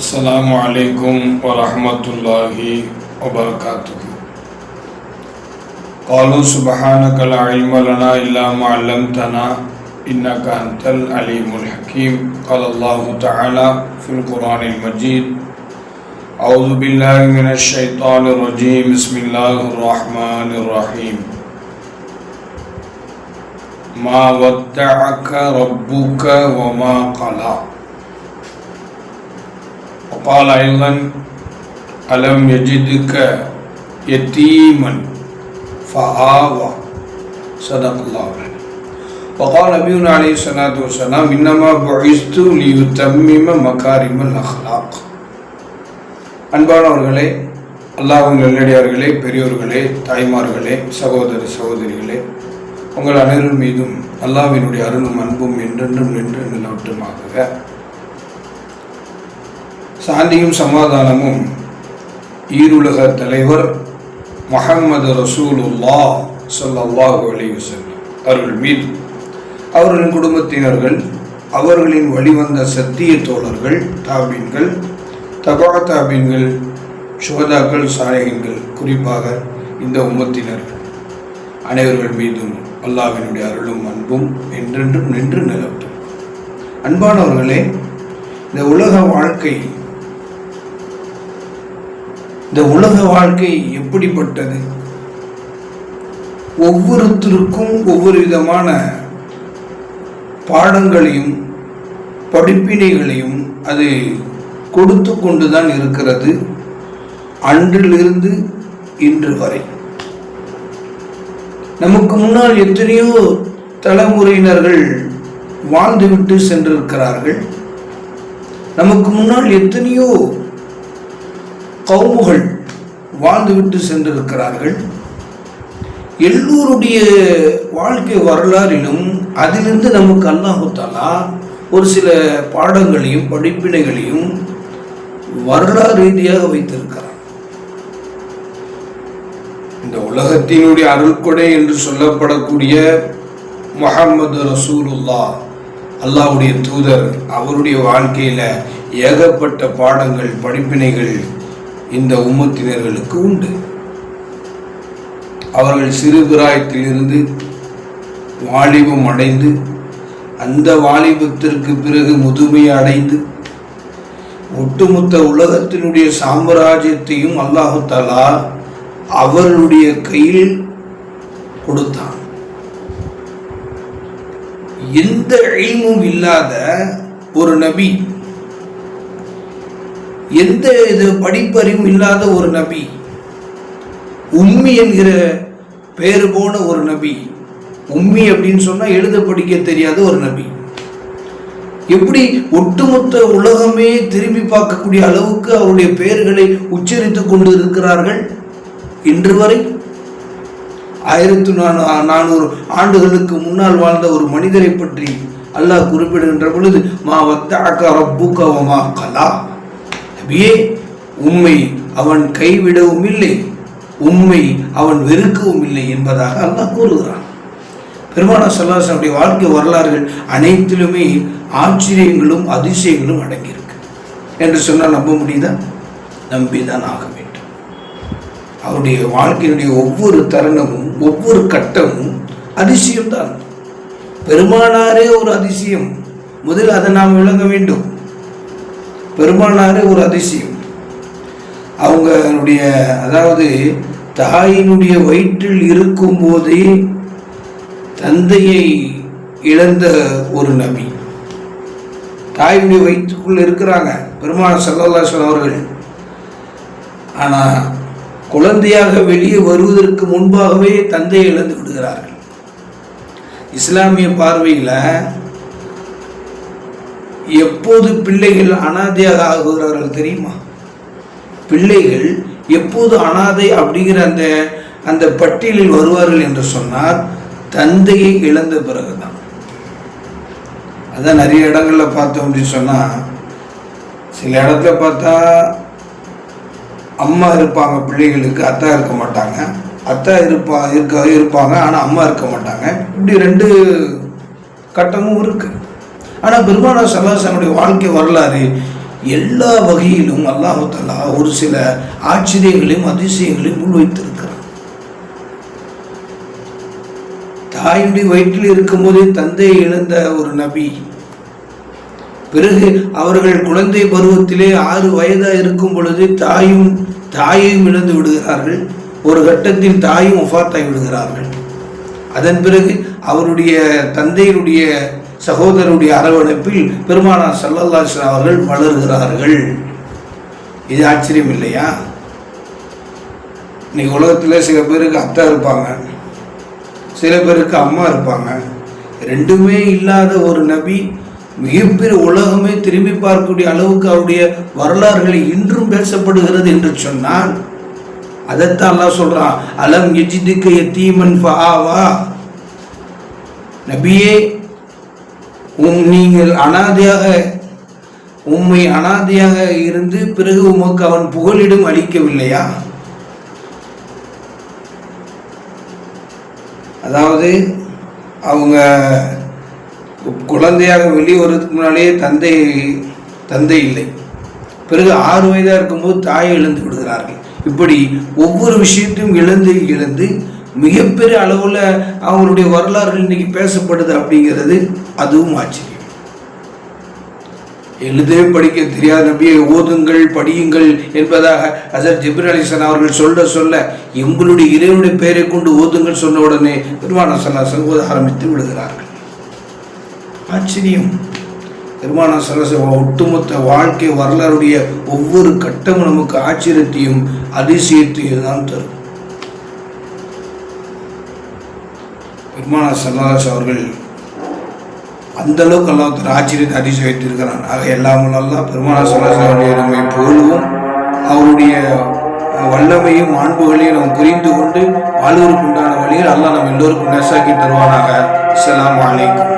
السلام عليكم ورحمة الله وبركاته. قالوا سبحانك لا علم لنا إلا ما علمتنا إنك أنت العليم الحكيم. قال الله تعالى في القرآن المجيد أعوذ بالله من الشيطان الرجيم. بسم الله الرحمن الرحيم. ما ودعك ربك وما قلى. وقال أيضا ألم يجدك يتيما فآوى صدق الله العظيم وقال نبينا عليه الصلاة والسلام إنما بعثت ليتمم مكارم الأخلاق அன்பானவர்களே அல்லாஹ்வின் நல்லடியார்களே பெரியோர்களே தாய்மார்களே சகோதர சகோதரிகளே உங்கள் அனைவரும் மீதும் அல்லாஹ்வினுடைய அருளும் அன்பும் என்றென்றும் நின்று நிலவட்டுமாக சாந்தியும் சமாதானமும் ஈருலக தலைவர் முகமது ரசூலுல்லா ஸல்லல்லாஹு அலைஹி அவர்கள் மீது. அவர்களின் குடும்பத்தினர்கள் அவர்களின் வழிவந்த சத்திய தோழர்கள் தாபீன்கள் தபா தாபீன்கள் சுகதாக்கள் சாயகங்கள் குறிப்பாக இந்த உம்மத்தினர்கள். அனைவர்கள் மீதும் அல்லாவினுடைய அருளும் அன்பும் என்றென்றும் நின்று நிலவட்டும் அன்பானவர்களே இந்த உலக வாழ்க்கை இந்த உலக வாழ்க்கை எப்படிப்பட்டது? ஒவ்வொருத்தருக்கும் ஒவ்வொரு விதமான பாடங்களையும் படிப்பினைகளையும் அது கொடுத்து கொண்டுதான் இருக்கிறது அன்றிலிருந்து இன்று வரை. நமக்கு முன்னால் எத்தனையோ தலைமுறையினர்கள் வாழ்ந்துவிட்டு சென்றிருக்கிறார்கள். நமக்கு முன்னால் எத்தனையோ கவுமுகள் வாழ்ந்துவிட்டு சென்றிருக்கிறார்கள். எல்லோருடைய வாழ்க்கை வரலாறிலும் அதிலிருந்து நமக்கு அல்லாஹுத்தாலா ஒரு சில பாடங்களையும் படிப்பினைகளையும் வரலாறு ரீதியாக வைத்திருக்கிறார் இந்த உலகத்தினுடைய அருள்கொடை என்று சொல்லப்படக்கூடிய முகமது ரசூலுல்லா அல்லாவுடைய தூதர் அவருடைய வாழ்க்கையில் ஏகப்பட்ட பாடங்கள் படிப்பினைகள் இந்த உம்மத்தினர்களுக்கு உண்டு. அவர்கள் சிறு பிராயத்திலிருந்து வாலிபம் அடைந்து அந்த வாலிபத்திற்கு பிறகு முதுமை அடைந்து ஒட்டுமொத்த உலகத்தினுடைய சாம்ராஜ்யத்தையும் அல்லாஹாலா அவர்களுடைய கையில் கொடுத்தான். எந்த இல்மும் இல்லாத ஒரு நபி எந்த இது படிப்பறிவும் இல்லாத ஒரு நபி? உம்மி என்கிற பேரு போன ஒரு நபி. உம்மி அப்படின்னு சொன்னால் எழுத படிக்க தெரியாத ஒரு நபி. எப்படி ஒட்டுமொத்த உலகமே திரும்பி பார்க்கக்கூடிய அளவுக்கு அவருடைய பெயர்களை உச்சரித்துக் கொண்டு இருக்கிறார்கள் இன்று வரை ஆயிரத்தி நானூறு ஆண்டுகளுக்கு முன்னால் வாழ்ந்த ஒரு மனிதரை பற்றி அல்லாஹ் குறிப்பிடுகின்ற பொழுது மா வத்தாக்க கவமா கலா. நபியே உண்மை அவன் கைவிடவும் இல்லை உண்மை அவன் வெறுக்கவும் இல்லை என்பதாக அல்லாஹ் கூறுகிறான். பெருமானா சல்லாசனுடைய வாழ்க்கை வரலாறுகள் அனைத்திலுமே ஆச்சரியங்களும் அதிசயங்களும் அடங்கியிருக்கு. என்று சொன்னால் நம்ப முடியுதா? நம்பிதான் ஆக வேண்டும். அவருடைய வாழ்க்கையினுடைய ஒவ்வொரு தருணமும் ஒவ்வொரு கட்டமும் அதிசயம்தான். பெருமானாரே ஒரு அதிசயம். முதல் அதை நாம் விளங்க வேண்டும். பெருமானாரே ஒரு அதிசயம். அவங்களுடைய அதாவது தாயினுடைய வயிற்றில் இருக்கும் போதே தந்தையை இழந்த ஒரு நபி. தாயினுடைய வயிற்றுக்குள் இருக்கிறாங்க பெருமான சல்லல்லாசன் அவர்கள். ஆனால் குழந்தையாக வெளியே வருவதற்கு முன்பாகவே தந்தையை இழந்து விடுகிறார்கள். இஸ்லாமிய பார்வையில் எப்போது பிள்ளைகள் அனாதையாக ஆகுகிறார்கள் தெரியுமா? பிள்ளைகள் எப்போது அனாதை அப்படிங்கிற அந்த அந்த பட்டியலில் வருவார்கள் என்று சொன்னால் தந்தையை இழந்த பிறகுதான். அதான் நிறைய இடங்களில் பார்த்தோம் அப்படின்னு சொன்னால் சில இடத்துல பார்த்தா அம்மா இருப்பாங்க பிள்ளைகளுக்கு அத்தா இருக்க மாட்டாங்க. அத்தா இருப்பா இருக்க இருப்பாங்க ஆனால் அம்மா இருக்க மாட்டாங்க. இப்படி ரெண்டு கட்டமும் இருக்குது ஆனால் பெருமானா சல்லாசனுடைய வாழ்க்கை வரலாறு எல்லா வகையிலும் அல்லாஹு தல்லா ஒரு சில ஆச்சரியங்களையும் அதிசயங்களையும் முன்வைத்திருக்கிறார் தாயுடைய வயிற்றில் இருக்கும்போதே தந்தையை இழந்த ஒரு நபி பிறகு அவர்கள் குழந்தை பருவத்திலே ஆறு வயதாக இருக்கும் பொழுது தாயும் தாயையும் இழந்து விடுகிறார்கள். ஒரு கட்டத்தில் தாயும் ஒஃபாத்தாகி விடுகிறார்கள். அதன் பிறகு அவருடைய தந்தையினுடைய சகோதரருடைய அரவணைப்பில் பெருமானார் சல்லல்லாஸ்லாம் அவர்கள் மலர்கிறார்கள். இது ஆச்சரியம் இல்லையா? இன்னைக்கு உலகத்தில் சில பேருக்கு அத்தா இருப்பாங்க. சில பேருக்கு அம்மா இருப்பாங்க. ரெண்டுமே இல்லாத ஒரு நபி மிகப்பெரிய உலகமே திரும்பி பார்க்கக்கூடிய அளவுக்கு அவருடைய வரலாறுகள் இன்றும் பேசப்படுகிறது என்று சொன்னால் அதைத்தான் எல்லாம் சொல்றான் அலம் எஜிதுக்க தீமன் ஃபஆவா? நபியே உம் நீங்கள் அனாதையாக உம்மை அனாதையாக இருந்து பிறகு உமக்கு அவன் புகலிடம் அளிக்கவில்லையா? அதாவது அவங்க குழந்தையாக வெளியே வர்றதுக்கு முன்னாலேயே தந்தை தந்தை இல்லை. பிறகு ஆறு வயதாக இருக்கும்போது தாயை இழந்து விடுகிறார்கள். இப்படி ஒவ்வொரு விஷயத்தையும் இழந்து இழந்து மிகப்பெரிய அளவில் அவங்களுடைய வரலாறுகள் இன்னைக்கு பேசப்படுது அப்படிங்கிறது அதுவும் ஆச்சரியம். எழுதவே படிக்க தெரியாத நபியை ஓதுங்கள் படியுங்கள் என்பதாக ஹசரத் ஜிப்ரி அலிசன் அவர்கள் சொல்ல சொல்ல எங்களுடைய இறைவனுடைய பெயரை கொண்டு ஓதுங்கள் சொன்ன உடனே பெருமான சல்லாசன் ஓத ஆரம்பித்து விடுகிறார்கள். ஆச்சரியம். பெருமான சல்லாசன் ஒட்டுமொத்த வாழ்க்கை வரலாறுடைய ஒவ்வொரு கட்டமும் நமக்கு ஆச்சரியத்தையும் அதிசயத்தையும் தான் தரும். பெருமான சல்லாஸ் அவர்கள் அந்த அளவுக்கு அல்லாஹ் ஆச்சரியத்தை அதிசயித்து வைத்திருக்கிறான் ஆக எல்லாம் எல்லாம் பெருமானா அவருடைய நம்மை போலவும் அவருடைய வல்லமையும் மாண்புகளையும் நாம் புரிந்து கொண்டு வாழ்வதற்கு உண்டான வழியில் அல்லாஹ் நம்ம எல்லோருக்கும் நேசாக்கி தருவானாக. அஸ்ஸலாமு அலைக்கும்.